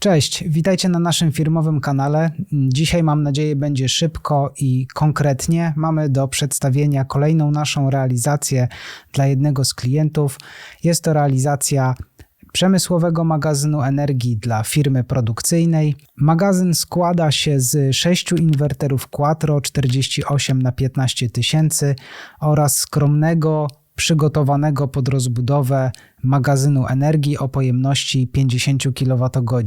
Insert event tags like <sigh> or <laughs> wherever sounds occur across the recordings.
Cześć, witajcie na naszym firmowym kanale. Dzisiaj mam nadzieję będzie szybko i konkretnie. Mamy do przedstawienia kolejną naszą realizację dla jednego z klientów. Jest to realizacja przemysłowego magazynu energii dla firmy produkcyjnej. Magazyn składa się z sześciu inwerterów Quattro 48 na 15 tysięcy oraz skromnego przygotowanego pod rozbudowę magazynu energii o pojemności 50 kWh.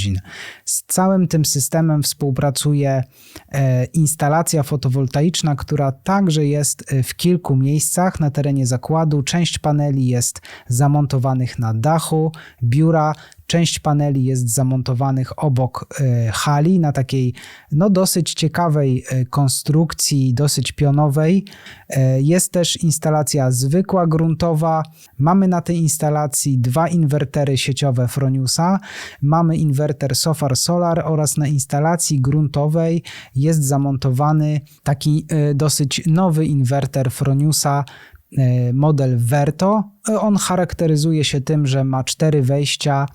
Z całym tym systemem współpracuje e, instalacja fotowoltaiczna, która także jest e, w kilku miejscach na terenie zakładu. Część paneli jest zamontowanych na dachu, biura, Część paneli jest zamontowanych obok e, hali na takiej no, dosyć ciekawej e, konstrukcji, dosyć pionowej. E, jest też instalacja zwykła gruntowa. Mamy na tej instalacji dwa inwertery sieciowe Froniusa. Mamy inwerter Sofar Solar oraz na instalacji gruntowej jest zamontowany taki dosyć nowy inwerter Froniusa model Verto. On charakteryzuje się tym, że ma cztery wejścia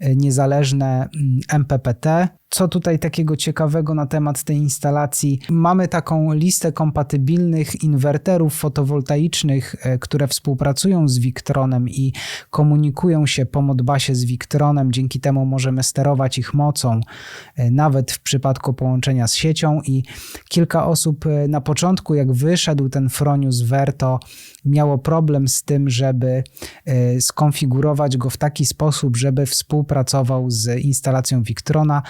niezależne MPPT. Co tutaj takiego ciekawego na temat tej instalacji? Mamy taką listę kompatybilnych inwerterów fotowoltaicznych, e, które współpracują z Victronem i komunikują się po Modbasie z Victronem. Dzięki temu możemy sterować ich mocą, e, nawet w przypadku połączenia z siecią. I kilka osób e, na początku, jak wyszedł ten Fronius Verto, miało problem z tym, żeby skonfigurować go w taki sposób, żeby współpracował z instalacją Victrona.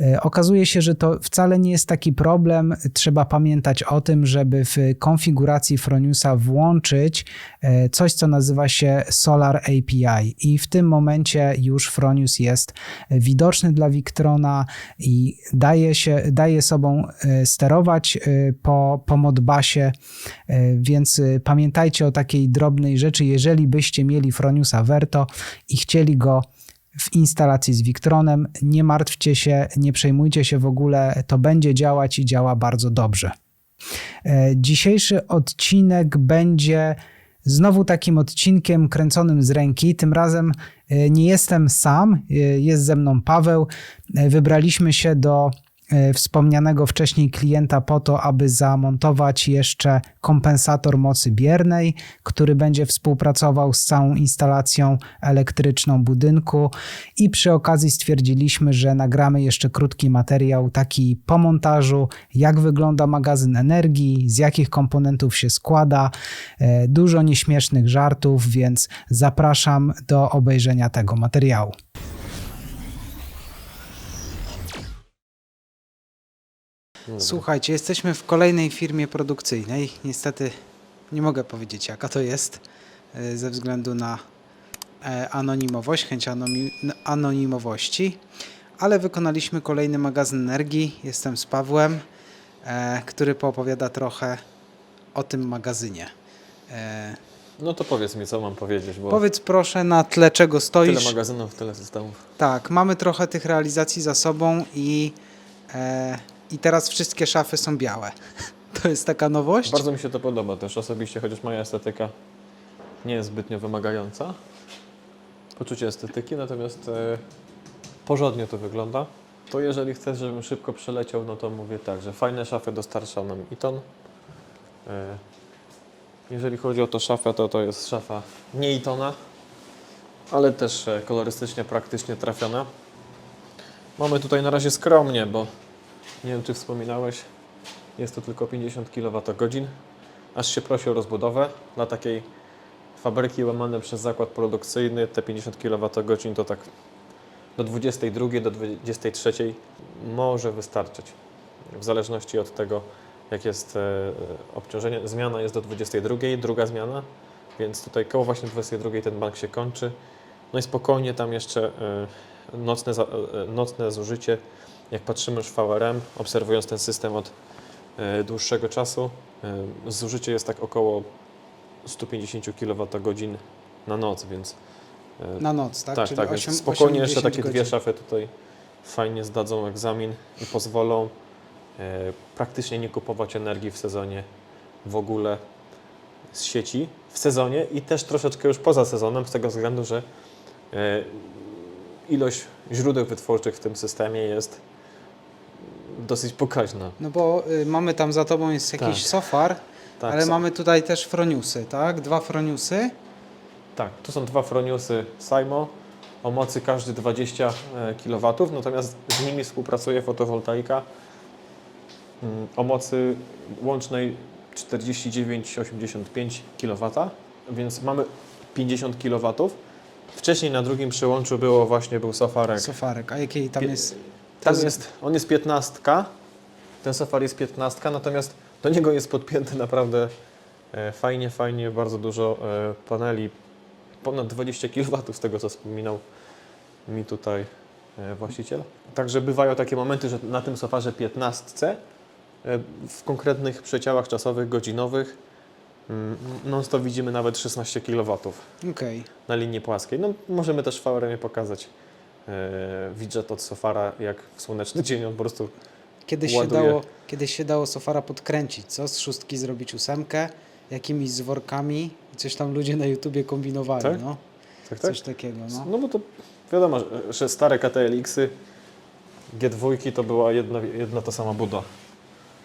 E, okazuje się, że to wcale nie jest taki problem. Trzeba pamiętać o tym, żeby w konfiguracji Froniusa włączyć e, coś, co nazywa się Solar API i w tym momencie już Fronius jest widoczny dla Victrona i daje, się, daje sobą e, sterować po, po Modbasie, więc pamiętajcie o takiej drobnej rzeczy, jeżeli byście mieli Froniusa Verto i chcieli go w instalacji z Victronem. Nie martwcie się, nie przejmujcie się w ogóle, to będzie działać i działa bardzo dobrze. E, dzisiejszy odcinek będzie znowu takim odcinkiem kręconym z ręki. Tym razem e, nie jestem sam, e, jest ze mną Paweł. Wybraliśmy się do E, wspomnianego wcześniej klienta po to, aby zamontować jeszcze kompensator mocy biernej, który będzie współpracował z całą instalacją elektryczną budynku i przy okazji stwierdziliśmy, że nagramy jeszcze krótki materiał taki po montażu, jak wygląda magazyn energii, z jakich komponentów się składa, e, dużo nieśmiesznych żartów, więc zapraszam do obejrzenia tego materiału. Słuchajcie, jesteśmy w kolejnej firmie produkcyjnej. Niestety nie mogę powiedzieć, jaka to jest, e, ze względu na e, anonimowość, chęć anonimowości, ale wykonaliśmy kolejny magazyn energii. Jestem z Pawłem, e, który poopowiada trochę o tym magazynie. No to powiedz mi, co mam powiedzieć, bo Powiedz proszę, na tle czego stoisz. tyle magazynów, tyle systemów. Tak, mamy trochę tych realizacji za sobą i i teraz wszystkie szafy są białe. <laughs> To jest taka nowość. Bardzo mi się to podoba też osobiście, chociaż moja estetyka nie jest zbytnio wymagająca. Poczucie estetyki, natomiast e, porządnie to wygląda. To jeżeli chcesz, żebym szybko przeleciał, no to mówię tak, że fajne szafy dostarcza nam Iton. E, jeżeli chodzi o to szafę, to to jest szafa nie Itona, ale też e, kolorystycznie, praktycznie trafiona. Mamy tutaj na razie skromnie, bo nie wiem, czy wspominałeś, jest to tylko 50 kWh. Aż się prosi o rozbudowę. Dla takiej fabryki łamane przez zakład produkcyjny te 50 kWh to tak do 22, do 23 może wystarczyć. W zależności od tego, jak jest e, obciążenie. Zmiana jest do 22, druga zmiana, więc tutaj koło właśnie 22 ten bank się kończy. No i spokojnie tam jeszcze e, nocne, e, nocne zużycie jak patrzymy już VRM, obserwując ten system od e, dłuższego czasu, e, zużycie jest tak około 150 kWh na noc, więc e, na noc, tak? Tak, Czyli tak, 8, więc spokojnie 8, jeszcze takie godzin. dwie szafy tutaj fajnie zdadzą egzamin i pozwolą praktycznie nie kupować energii w sezonie w ogóle z sieci w sezonie i też troszeczkę już poza sezonem z tego względu, że ilość źródeł wytwórczych w tym systemie jest dosyć pokaźna. No bo y, mamy tam za tobą jest jakiś Tak. sofar, Tak, ale są- mamy tutaj też froniusy, tak? Dwa froniusy. Tak, tu są dwa froniusy Simo o mocy każdy 20 kW, natomiast z nimi współpracuje fotowoltaika mm, o mocy łącznej 49,85 kW, więc mamy 50 kW. Wcześniej na drugim przyłączu było właśnie był sofarek. Sofarek, a jakiej tam Pie- jest? Tam to jest, on jest 15, ten sofar jest 15, natomiast do niego jest podpięty naprawdę e, fajnie, fajnie, bardzo dużo e, paneli, ponad 20 kW z tego co wspominał mi tutaj e, właściciel. Także bywają takie momenty, że na tym sofarze 15 e, w konkretnych przedziałach czasowych, godzinowych mm, non stop widzimy nawet 16 kW Okej. na linii płaskiej. No, możemy też w VRM pokazać widget od Sofara, jak w słoneczny <laughs> dzień on po prostu Kiedyś, się Ładuje. dało, kiedyś się dało sofara podkręcić, co? Z szóstki zrobić ósemkę, jakimiś zworkami. Coś tam ludzie na YouTubie kombinowali, Tak? no. tak, tak? Coś takiego, no. No bo to wiadomo, że- stare KTLX-y G2 to była jedna, jedna ta sama buda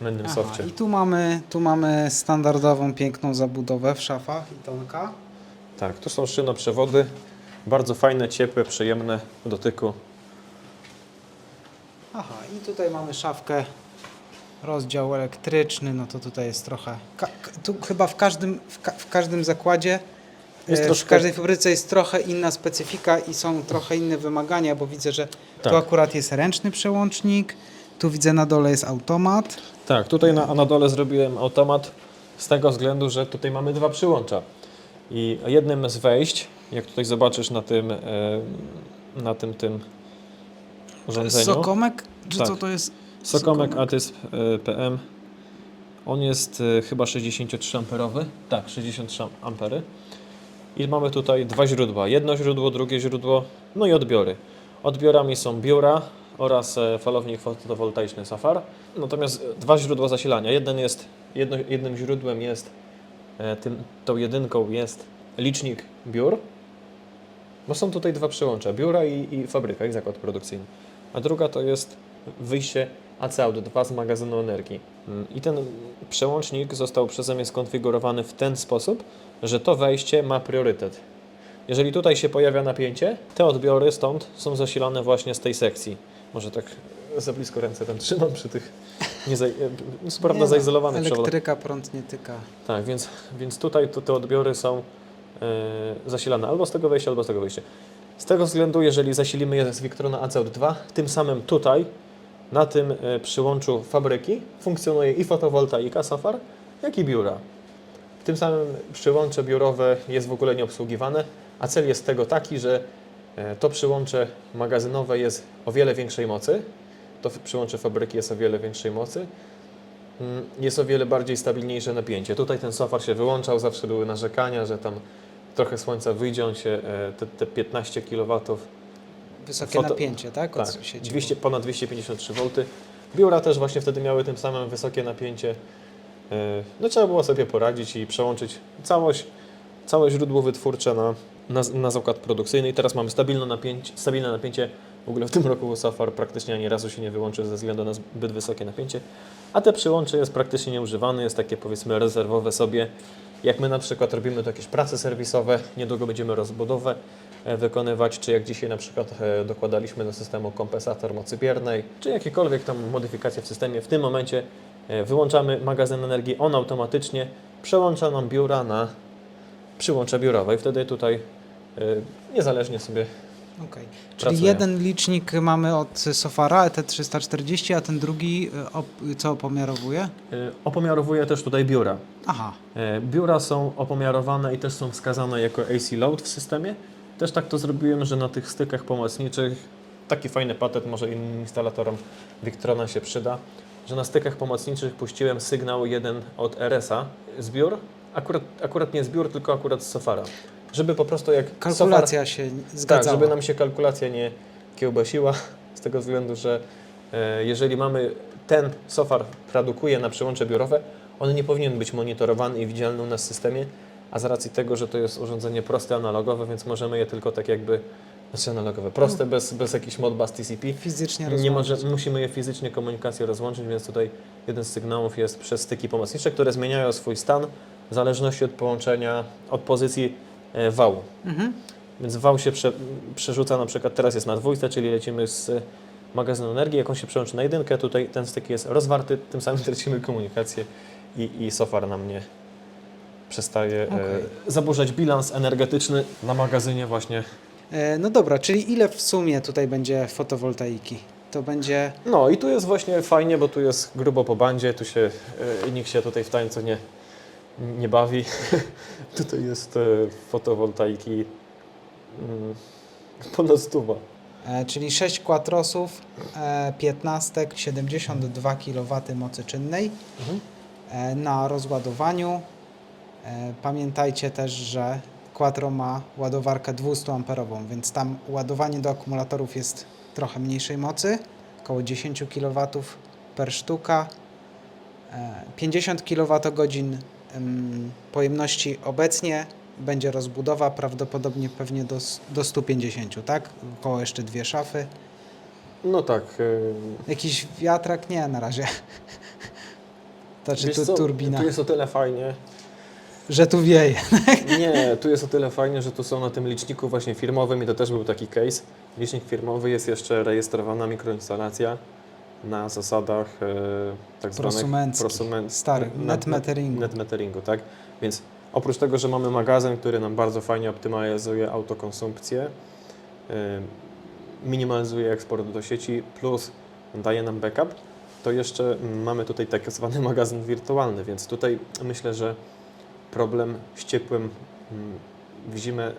na innym Aha. I tu mamy, tu mamy standardową, piękną zabudowę w szafach i tonka. Tak, tu są szynoprzewody, bardzo fajne, ciepłe, przyjemne w dotyku. Aha, i tutaj mamy szafkę, rozdział elektryczny, no to tutaj jest trochę... Ka- tu chyba w każdym, w, ka- w każdym zakładzie, e, w troszkę- każdej fabryce jest trochę inna specyfika i są trochę inne wymagania, bo widzę, że Tak. tu akurat jest ręczny przełącznik, tu widzę na dole jest automat. Tak, tutaj na, na dole zrobiłem automat z tego względu, że tutaj mamy dwa przyłącza. I jednym z wejść, jak tutaj zobaczysz na tym, e, na tym, tym urządzeniu. Sokomek? Czy Tak. co to jest? Sokomek Sokomek. Atys e, PM. On jest e, chyba 63 amperowy. Tak, 63 ampery. I mamy tutaj dwa źródła. Jedno źródło, drugie źródło, no i odbiory. Odbiorami są biura oraz falownik fotowoltaiczny Safar. Natomiast dwa źródła zasilania. Jeden jest, jedno, jednym źródłem jest, tym, tą jedynką jest licznik biur. Bo są tutaj dwa przyłącza, biura i, i fabryka, i zakład produkcyjny. A druga to jest wyjście AC-Auto 2 z magazynu energii. Mm, I ten przełącznik został przeze mnie skonfigurowany w ten sposób, że to wejście ma priorytet. Jeżeli tutaj się pojawia napięcie, te odbiory stąd są zasilane właśnie z tej sekcji. Może tak za blisko ręce tam trzymam przy tych nie co prawda Nie no, zaizolowanych przewodach. Elektryka prąd nie tyka. Tak, więc, więc tutaj to, te odbiory są e, zasilane albo z tego wejścia, albo z tego wyjścia. Z tego względu, jeżeli zasilimy je z Victrona ACOD2, tym samym tutaj, na tym e, przyłączu fabryki, funkcjonuje i fotowoltaika Safar, jak i biura. W tym samym przyłącze biurowe jest w ogóle nieobsługiwane, a cel jest tego taki, że e, to przyłącze magazynowe jest o wiele większej mocy, to przyłącze fabryki jest o wiele większej mocy, Mm, jest o wiele bardziej stabilniejsze napięcie. Tutaj ten sofar się wyłączał, zawsze były narzekania, że tam trochę słońca wyjdzie, on się e, te, te 15 kW, Wysokie Foto- napięcie, tak? Od tak, sieci. 200, ponad 253 V. Biura też właśnie wtedy miały tym samym wysokie napięcie. E, No trzeba było sobie poradzić i przełączyć całość, całe źródło wytwórcze na, na, na zakład produkcyjny i teraz mamy stabilne napięcie, stabilne napięcie. W ogóle w tym roku Safar praktycznie ani razu się nie wyłączył ze względu na zbyt wysokie napięcie, a te przyłącze jest praktycznie nieużywane, jest takie powiedzmy rezerwowe sobie. Jak my na przykład robimy tu jakieś prace serwisowe, niedługo będziemy rozbudowę e, wykonywać, czy jak dzisiaj na przykład e, dokładaliśmy do systemu kompensator mocy biernej, czy jakiekolwiek tam modyfikacje w systemie, w tym momencie e, wyłączamy magazyn energii, on automatycznie przełącza nam biura na przyłącze biurowe. I wtedy tutaj niezależnie sobie Okej. Czyli Pracuje. jeden licznik mamy od Sofara ET340, a ten drugi y, op, co opomiarowuje? e, opomiarowuje też tutaj biura. Aha, E, Biura są opomiarowane i też są wskazane jako AC load w systemie. Też tak to zrobiłem, że na tych stykach pomocniczych, taki fajny patent może innym instalatorom Victrona się przyda, że na stykach pomocniczych puściłem sygnał jeden od RS-a z biur, akurat, akurat nie z biur, tylko akurat z Sofara. Żeby po prostu jak kalkulacja się tak, zgadzała. żeby nam się kalkulacja nie kiełbasiła, z tego względu, że e, jeżeli mamy ten sofar produkuje na przyłącze biurowe, on nie powinien być monitorowany i widzialny u nas w systemie, a z racji tego, że to jest urządzenie proste, analogowe, więc możemy je tylko tak jakby Znaczy analogowe, proste, bez, bez jakichś modbus TCP. Fizycznie Nie rozłączyć. może, musimy je fizycznie komunikację rozłączyć, więc tutaj jeden z sygnałów jest przez styki pomocnicze, które zmieniają swój stan w zależności od połączenia, od pozycji wału. Mhm. Więc wał się prze, przerzuca na przykład, teraz jest na dwójce, czyli lecimy z e, magazynu energii, jak on się przełączy na jedynkę, tutaj ten styk jest rozwarty, tym samym tracimy komunikację i, i sofar nam nie przestaje e, Okej. zaburzać bilans energetyczny na magazynie właśnie. E, No dobra, czyli ile w sumie tutaj będzie fotowoltaiki? To będzie. No i tu jest właśnie fajnie, bo tu jest grubo po bandzie, tu się e, nikt się tutaj w tańcu nie, nie bawi. <laughs> tutaj jest e, fotowoltaiki mm, ponad stuwa. E, czyli 6 quattrosów, e, 15, 72 kW mocy czynnej Mhm. e, na rozładowaniu. E, pamiętajcie też, że Quattro ma ładowarkę 200 amperową, więc tam ładowanie do akumulatorów jest trochę mniejszej mocy, około 10 kW per sztuka. E, 50 kWh pojemności obecnie będzie rozbudowa, prawdopodobnie pewnie do, do 150, tak? Około jeszcze dwie szafy. No tak. e, Jakiś wiatrak? Nie, na razie. <laughs> Znaczy wiesz tu turbina, Tu jest o tyle fajnie. że tu wieje. <laughs> Nie, tu jest o tyle fajnie, że tu są na tym liczniku właśnie firmowym i to też był taki case. Licznik firmowy jest jeszcze rejestrowana mikroinstalacja na zasadach e, tak zwanych prosumen- starych, na- net meteringu. net meteringu, tak? Więc oprócz tego, że mamy magazyn, który nam bardzo fajnie optymalizuje autokonsumpcję, y, minimalizuje eksport do sieci, plus daje nam backup, to jeszcze mamy tutaj tak zwany magazyn wirtualny, więc tutaj myślę, że problem z ciepłem mm, w zimę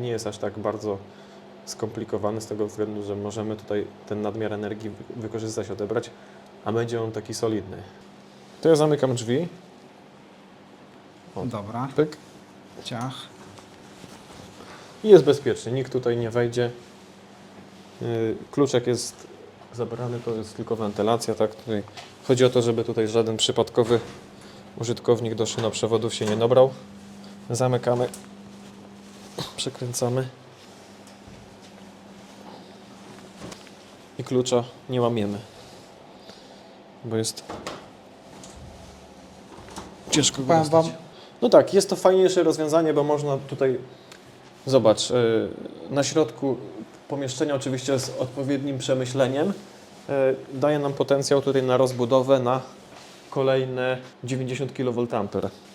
nie jest aż tak bardzo skomplikowany z tego względu, że możemy tutaj ten nadmiar energii wy- wykorzystać, odebrać, a będzie on taki solidny. To ja zamykam drzwi. O. Dobra, Pyk. ciach. I jest bezpiecznie, nikt tutaj nie wejdzie. Yy, Kluczek jest zabrany, to jest tylko wentylacja, tak? Tutaj chodzi o to, żeby tutaj żaden przypadkowy użytkownik do szynoprzewodów się nie dobrał. Zamykamy, przekręcamy klucza nie łamiemy, bo jest ciężko Powiem wam, No tak, jest to fajniejsze rozwiązanie, bo można tutaj, zobacz, y, na środku pomieszczenia oczywiście z odpowiednim przemyśleniem y, daje nam potencjał tutaj na rozbudowę na kolejne 90 kVA,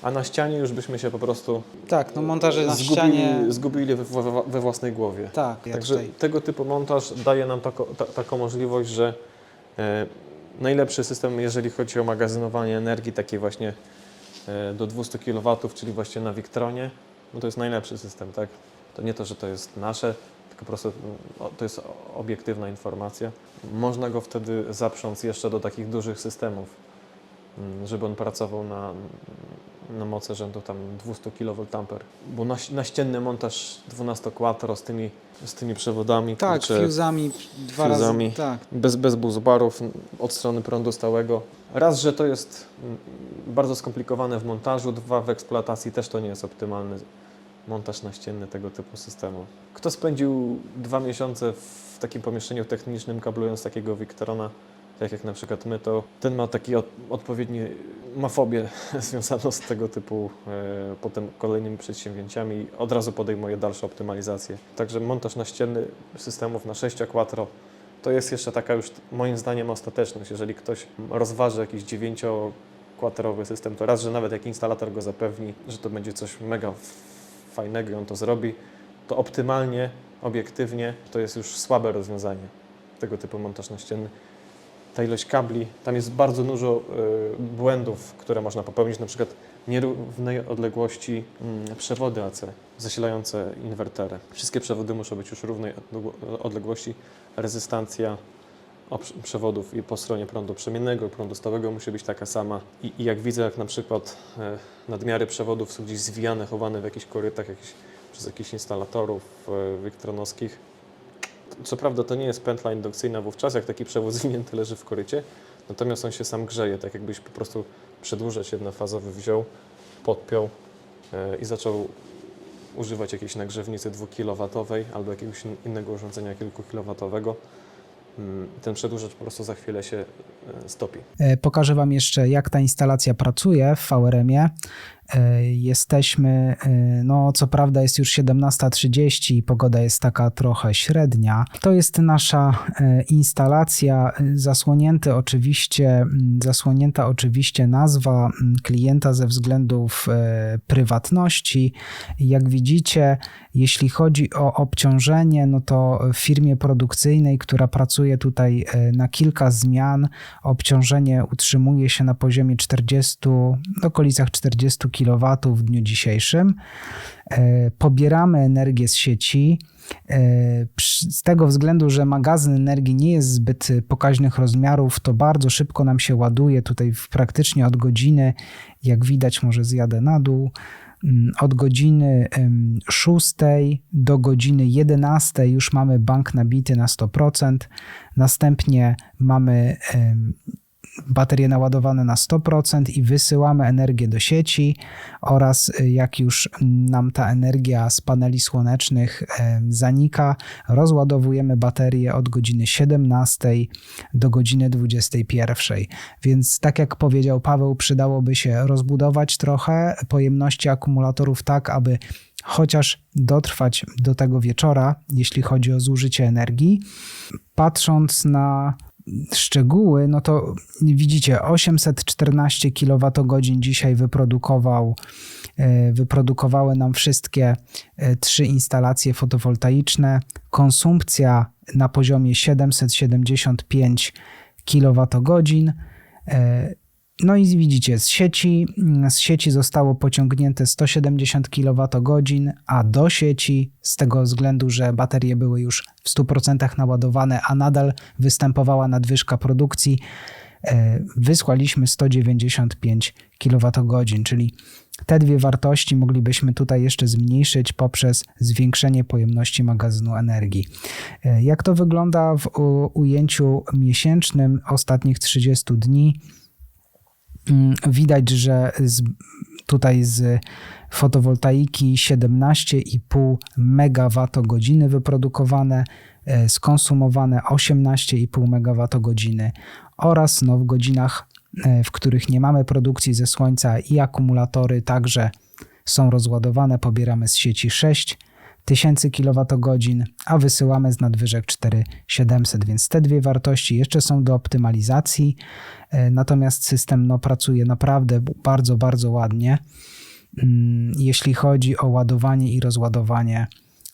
a na ścianie już byśmy się po prostu tak, no montaże na zgubili, ścianie. zgubili we, we, we własnej głowie. Tak, Także tutaj. tego typu montaż daje nam tako, ta, taką możliwość, że e, najlepszy system, jeżeli chodzi o magazynowanie energii, takiej właśnie e, do 200 kW, czyli właśnie na Victronie, no to jest najlepszy system, tak? To nie to, że to jest nasze, tylko po prostu mm, o, to jest obiektywna informacja. Można go wtedy zaprząc jeszcze do takich dużych systemów, żeby on pracował na, na mocy rzędu tam 200 kVA, bo na, naścienny montaż 12 quattro z tymi, z tymi przewodami, Tak, kurczę, fuzami dwa fuzami. razy. Tak. bez, bez busbarów n- od strony prądu stałego. Raz, że to jest bardzo skomplikowane w montażu, dwa, w eksploatacji też to nie jest optymalny montaż naścienny tego typu systemu. Kto spędził dwa miesiące w takim pomieszczeniu technicznym, kablując takiego Victrona, tak jak na przykład my, to ten ma taki od, odpowiedni, ma fobię <laughs> związaną z tego typu e, potem kolejnymi przedsięwzięciami i od razu podejmuje dalsze optymalizacje. Także montaż naścienny systemów na 6 quattro to jest jeszcze taka już moim zdaniem ostateczność. Jeżeli ktoś rozważy jakiś 9 kwaterowy system, to raz, że nawet jak instalator go zapewni, że to będzie coś mega fajnego i on to zrobi, to optymalnie, obiektywnie to jest już słabe rozwiązanie tego typu montaż naścienny. Ta ilość kabli, tam jest bardzo dużo y, błędów, które można popełnić, na przykład nierównej odległości mm, przewody AC zasilające inwertery. Wszystkie przewody muszą być już równej odległo- odległości. Rezystancja przewodów i po stronie prądu przemiennego prądu stałego musi być taka sama. I, i jak widzę, jak na przykład e, nadmiary przewodów są gdzieś zwijane, chowane w jakichś korytach jakichś, przez jakichś instalatorów e, wiktronowskich. Co prawda to nie jest pętla indukcyjna wówczas, jak taki przewód zwinięty leży w korycie, natomiast on się sam grzeje, tak jakbyś po prostu przedłużać jednofazowy wziął, podpiął e, i zaczął używać jakiejś nagrzewnicy 2 kW albo jakiegoś in- innego urządzenia kilkukilowatowego, ten przedłużacz po prostu za chwilę się e, stopi. E, Pokażę Wam jeszcze, jak ta instalacja pracuje w VRM-ie. E, Jesteśmy, no co prawda jest już 17.30 i pogoda jest taka trochę średnia. To jest nasza instalacja, zasłonięty oczywiście, mm, zasłonięta oczywiście nazwa mm, klienta ze względów prywatności. Jak widzicie, jeśli chodzi o obciążenie, no to w firmie produkcyjnej, która pracuje tutaj e, na kilka zmian, obciążenie utrzymuje się na poziomie 40, w okolicach 40 kW w dniu dzisiejszym. E, Pobieramy energię z sieci. E, Z tego względu, że magazyn energii nie jest zbyt pokaźnych rozmiarów, to bardzo szybko nam się ładuje. Tutaj praktycznie od godziny, jak widać, może zjadę na dół, od godziny em, 6 do godziny 11 już mamy bank nabity na 100%. Następnie mamy baterie naładowane na 100% i wysyłamy energię do sieci oraz y, jak już nam ta energia z paneli słonecznych em, zanika, rozładowujemy baterie od godziny 17 do godziny 21. Więc tak jak powiedział Paweł, przydałoby się rozbudować trochę pojemności akumulatorów tak, aby chociaż dotrwać do tego wieczora, jeśli chodzi o zużycie energii. Patrząc na szczegóły, no to widzicie, 814 kWh dzisiaj wyprodukował, e, wyprodukowały nam wszystkie e, trzy instalacje fotowoltaiczne. Konsumpcja na poziomie 775 kWh. No i widzicie, z sieci, z sieci zostało pociągnięte 170 kWh, a do sieci, z tego względu, że baterie były już w 100% naładowane, a nadal występowała nadwyżka produkcji, e, wysłaliśmy 195 kWh, czyli te dwie wartości moglibyśmy tutaj jeszcze zmniejszyć poprzez zwiększenie pojemności magazynu energii. E, Jak to wygląda w ujęciu miesięcznym ostatnich 30 dni? Mm, Widać, że z, tutaj z fotowoltaiki 17,5 MWh wyprodukowane, e, skonsumowane 18,5 MWh oraz no, w godzinach, e, w których nie mamy produkcji ze słońca i akumulatory także są rozładowane, pobieramy z sieci 6 tysięcy kWh, a wysyłamy z nadwyżek 4700, więc te dwie wartości jeszcze są do optymalizacji, e, natomiast system no, pracuje naprawdę bardzo, bardzo ładnie, mm, jeśli chodzi o ładowanie i rozładowanie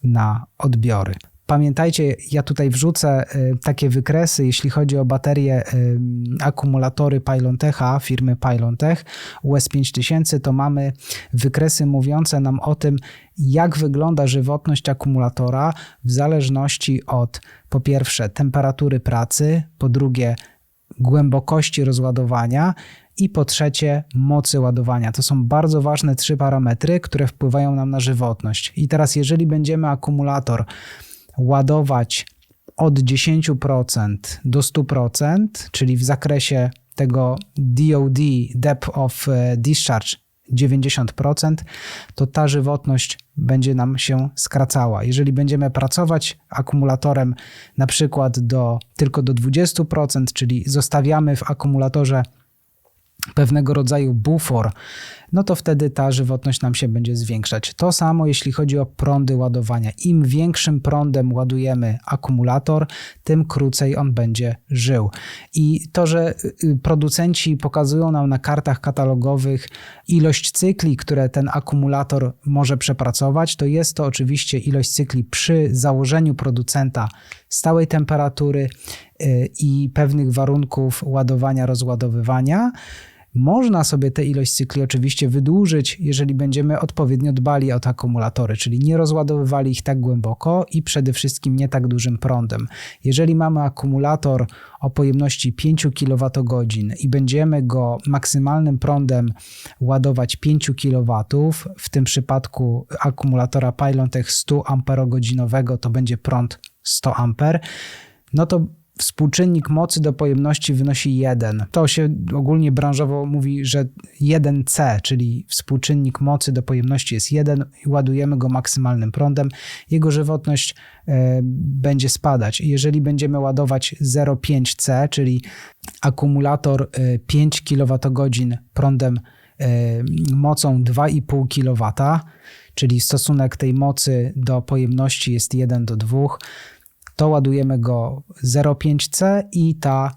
na odbiory. Pamiętajcie, ja tutaj wrzucę y, takie wykresy, jeśli chodzi o baterie, y, akumulatory Pylontecha firmy Pylontech US5000, to mamy wykresy mówiące nam o tym, jak wygląda żywotność akumulatora w zależności od po pierwsze temperatury pracy, po drugie głębokości rozładowania i po trzecie mocy ładowania. To są bardzo ważne trzy parametry, które wpływają nam na żywotność. I teraz, jeżeli będziemy akumulator ładować od 10% do 100%, czyli w zakresie tego DOD, Depth of e, Discharge 90%, to ta żywotność będzie nam się skracała. Jeżeli będziemy pracować akumulatorem na przykład do, tylko do 20%, czyli zostawiamy w akumulatorze pewnego rodzaju bufor, no to wtedy ta żywotność nam się będzie zwiększać. To samo jeśli chodzi o prądy ładowania. Im większym prądem ładujemy akumulator, tym krócej on będzie żył. I to, że y, producenci pokazują nam na kartach katalogowych ilość cykli, które ten akumulator może przepracować, to jest to oczywiście ilość cykli przy założeniu producenta stałej temperatury y, i pewnych warunków ładowania, rozładowywania. Można sobie tę ilość cykli oczywiście wydłużyć, jeżeli będziemy odpowiednio dbali o te akumulatory, czyli nie rozładowywali ich tak głęboko i przede wszystkim nie tak dużym prądem. Jeżeli mamy akumulator o pojemności 5 kWh i będziemy go maksymalnym prądem ładować 5 kW, w tym przypadku akumulatora Pylontech 100 Ah to będzie prąd 100 A, no to współczynnik mocy do pojemności wynosi 1. To się ogólnie branżowo mówi, że 1C, czyli współczynnik mocy do pojemności jest 1 i ładujemy go maksymalnym prądem. Jego żywotność e, będzie spadać. Jeżeli będziemy ładować 0,5C, czyli akumulator e, 5 kWh prądem e, mocą 2,5 kW, czyli stosunek tej mocy do pojemności jest 1 do 2, to ładujemy go 0,5C i ta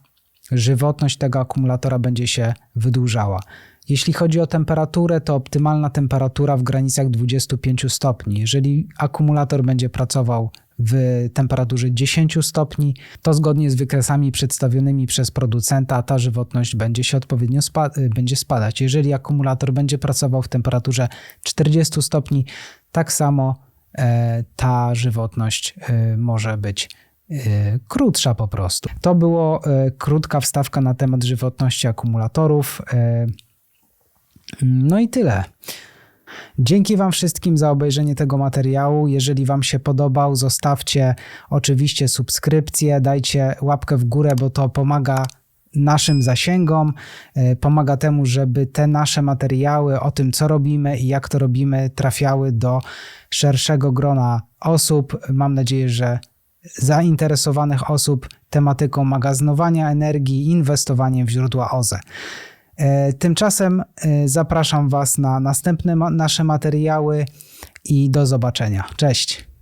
żywotność tego akumulatora będzie się wydłużała. Jeśli chodzi o temperaturę, to optymalna temperatura w granicach 25 stopni. Jeżeli akumulator będzie pracował w temperaturze 10 stopni, to zgodnie z wykresami przedstawionymi przez producenta ta żywotność będzie się odpowiednio spa- będzie spadać. Jeżeli akumulator będzie pracował w temperaturze 40 stopni, tak samo ta żywotność e, może być e, krótsza po prostu. To było e, krótka wstawka na temat żywotności akumulatorów. E, No i tyle. Dzięki Wam wszystkim za obejrzenie tego materiału. Jeżeli Wam się podobał, zostawcie oczywiście subskrypcję, dajcie łapkę w górę, bo to pomaga naszym zasięgom, e, pomaga temu, żeby te nasze materiały o tym, co robimy i jak to robimy, trafiały do szerszego grona osób. Mam nadzieję, że zainteresowanych osób tematyką magazynowania energii i inwestowaniem w źródła OZE. E, Tymczasem e, zapraszam Was na następne nasze materiały i do zobaczenia. Cześć.